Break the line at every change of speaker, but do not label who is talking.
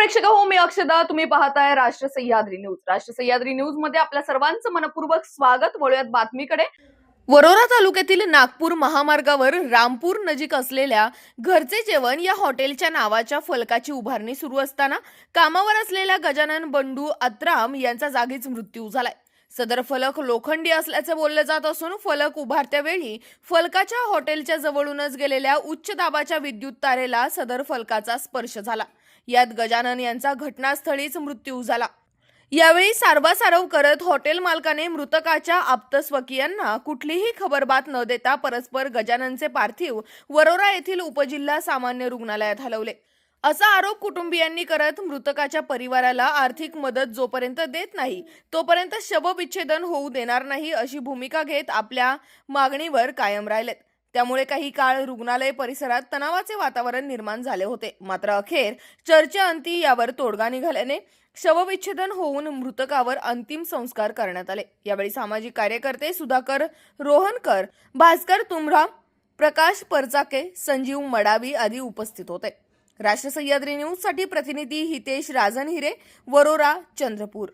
प्रेक्षक हो मी अक्षदा तुम्ही पाहताय राष्ट्र सह्याद्री न्यूज. राष्ट्र सह्याद्री न्यूजमध्ये आपल्या सर्वांचं मनपूर्वक स्वागत. वळूयात बातमीकडे. वरोरा तालुक्यातील नागपूर महामार्गावर रामपूर नजीक असलेल्या घरचे जेवण या हॉटेलच्या नावाच्या फलकाची उभारणी सुरू असताना कामावर असलेल्या गजानन बंडू अत्राम यांचा जागीच मृत्यू झालाय. सदर फलक लोखंडी असल्याचे बोलले जात असून फलक उभारत्या वेळी फलकाच्या हॉटेलच्या जवळूनच गेलेल्या उच्च दाबाच्या विद्युत तारेला सदर फलकाचा स्पर्श झाला. यात गजानन यांचा घटनास्थळीच मृत्यू झाला. यावेळी सारवासारव करत हॉटेल मालकाने मृतकाच्या आप्तस्वकीयांना कुठलीही खबरबात न देता परस्पर गजाननचे पार्थिव वरोरा येथील उपजिल्हा सामान्य रुग्णालयात हलवले. असा आरोप कुटुंबियांनी करत मृतकाच्या परिवाराला आर्थिक मदत जोपर्यंत देत नाही तोपर्यंत शवविच्छेदन होऊ देणार नाही अशी भूमिका घेत आपल्या मागणीवर कायम राहिलेत. त्यामुळे काही काळ रुग्णालय परिसरात तणावाचे वातावरण निर्माण झाले होते. मात्र अखेर चर्चेअंती यावर तोडगा निघाल्याने शवविच्छेदन होऊन मृतकावर अंतिम संस्कार करण्यात आले. यावेळी सामाजिक कार्यकर्ते सुधाकर रोहनकर भास्कर तुमराम प्रकाश परचाके संजीव मडावी आदी उपस्थित होते. राष्ट्र सह्याद्री न्यूजसाठी प्रतिनिधी हितेश राजन हिरे वरोरा चंद्रपूर.